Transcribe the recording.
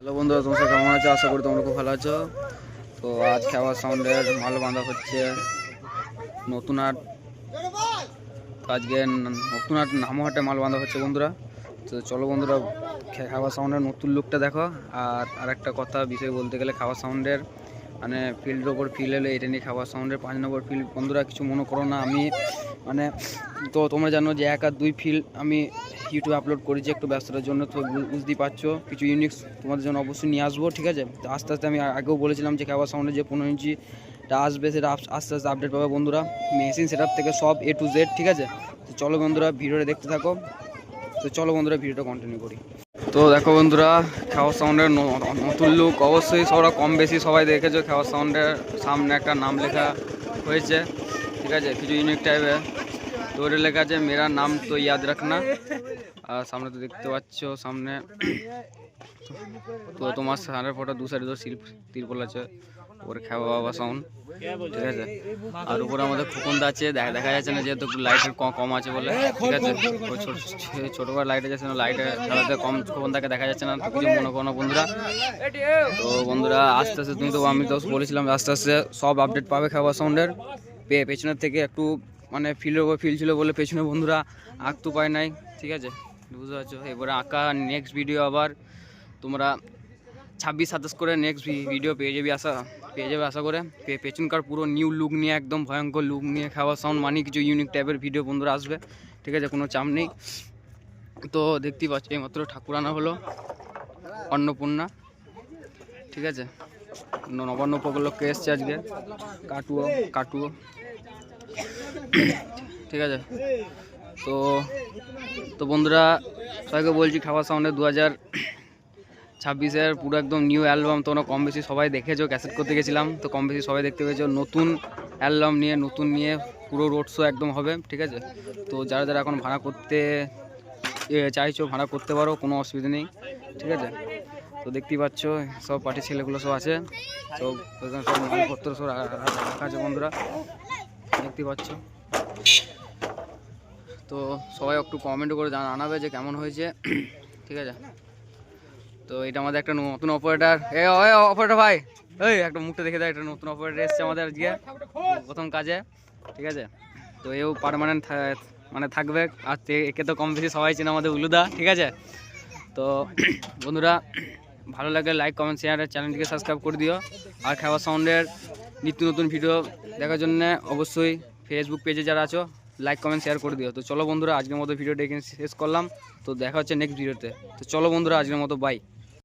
Hello বন্ধুরা, তোমরা কেমন আছো? আশা করি তোমরা খুব ভালো আছো। তো আজ খাবার সাউন্ডের মাল বাঁধা হচ্ছে নতুন তো আজকে নতুন হাট নামহাটে মাল বাঁধা হচ্ছে বন্ধুরা। তো চলো বন্ধুরা, খে- খাবার সাউন্ডের নতুন লুকটা দেখো। আর আরেকটা কথা বিষয় বলতে গেলে খাবার সাউন্ডের মানে ফিল্ডের ওপর ফিল এলে এটা নিয়ে খাবার সাউন্ডের পাঁচ নম্বর ফিল্ড বন্ধুরা, কিছু মনে করো না, আমি মানে তো তোমরা জানো যে এক আর দুই ফিল্ড আমি ইউটিউবে আপলোড করেছি, একটু ব্যস্ততার জন্য তো বুঝতেই পারছ। কিছু ইউনিক্স তোমাদের জন্য অবশ্যই নিয়ে আসব, ঠিক আছে? তো আস্তে আস্তে আমি আগেও বলেছিলাম যে খাবার সাউন্ডে যে পনেরো ইঞ্চিটা আসবে, সেটা আস- আস্তে আস্তে আপডেট পাবে বন্ধুরা। মেশিন সেট থেকে সব এ টু জেড ঠিক আছে? তো চলো বন্ধুরা, ভিডিওটা দেখতে থাকো। তো চলো বন্ধুরা, ভিডিওটা কন্টিনিউ করি। তো দেখো বন্ধুরা খাওয়ার সাউন্ডের নতুন লুক অবশ্যই সবরা কম বেশি সবাই দেখেছ খাওয়ার সাউন্ডের সামনে একটা নাম লেখা হয়েছে, ঠিক আছে? কিছু ইউনিক টাইপের তো ওটা লেখা আছে মেরা নাম তো ইয়াদ রাখনা আর সামনে তো দেখতে পাচ্ছ সামনে তো তোমার সামনের ফটো দু সাইডে তো শিল্প তিরপল আছে ওপরে খাওয়া বাবা সাউন্ড ঠিক আছে আর উপরে আমাদের খুকুন্দা আছে দেখা দেখা যাচ্ছে না যেহেতু লাইটের কম আছে বলে ঠিক আছে ছোট করে লাইট আছে লাইটের খেলাতে কম খুকুন্দাকে দেখা যাচ্ছে না কিছু মনে করো বন্ধুরা তো বন্ধুরা আস্তে আস্তে তুমি তো আমি তো বলেছিলাম আস্তে আস্তে সব আপডেট পাবে খাবার সাউন্ডের পেছনের থেকে একটু মানে উপর ফিল ছিল বলে পেছনে বন্ধুরা আঁকতে পায় নাই, ঠিক আছে? বুঝতে পারছ? এবারে আঁকা নেক্সট ভিডিও আবার তোমরা ছাব্বিশ, সাতাশ করে নেক্সট ভিডিও পেয়ে যাবি আশা, পেয়ে যাবে আশা করে। পেছনকার পুরো নিউ লুক নিয়ে, একদম ভয়ঙ্কর লুক নিয়ে খাওয়া সাউন্ড মানে কিছু ইউনিক টাইপের ভিডিও বন্ধুরা আসবে, ঠিক আছে? কোনো চাপ নেই। তো দেখতেই পাচ্ছ, এইমাত্র ঠাকুর আনা হলো, অন্নপূর্ণা, ঠিক আছে? নবান্ন উপলক্ষে এসছে আজকে, কাটুও কাটুও। ঠিক আছে। তো তো বন্ধুরা, সবাইকে বলছি, খাবার সাউন্ডে দু হাজার ছাব্বিশের পুরো একদম নিউ অ্যালবাম তোমরা কম বেশি সবাই দেখেছ ক্যাসেট করতে গেছিলাম, তো কম বেশি সবাই দেখতে পেয়েছ। নতুন অ্যালবাম নিয়ে, নতুন নিয়ে পুরো রোড শো একদম হবে, ঠিক আছে? তো যারা যারা এখন ভাড়া করতে চাইছো, ভাড়া করতে পারো, কোনো অসুবিধা নেই, ঠিক আছে? তো দেখতেই পাচ্ছ, সব পার্টির ছেলেগুলো সব আছে সব সব মালপত্র সব রাখা আছে বন্ধুরা। দেখতেই পাচ্ছ। তো সবাই একটু কমেন্ট করে জানা- জানাবে যে কেমন হয়েছে। ঠিক আছে? তো এটা আমাদের একটা নতুন অপারেটার এ অপারেটার ভাই। এই, একটা মুখটা দেখে দেয় একটা নতুন অপারেটার এসছে আমাদের আজকে। প্রথম কাজে। ঠিক আছে? তো এও পারমানেন্ট মানে থাকবে। আর একে তো কম বেশি সবাই চেনে আমাদের উলুদা। ঠিক আছে? তো বন্ধুরা, ভালো লাগলে লাইক কমেন্ট শেয়ার চ্যানেলটিকে সাবস্ক্রাইব করে দিও। আর খাবার সাউন্ডের নিত্য নতুন ভিডিও দেখার জন্য অবশ্যই ফেসবুক পেজে যারা আছো লাইক কমেন্ট শেয়ার করে দিও। তো চলো বন্ধুরা, আজকের মতো ভিডিওটা এখানে শেষ করলাম। তো দেখা হচ্ছে নেক্সট ভিডিওতে তো। চলো বন্ধুরা, আজকের মতো বাই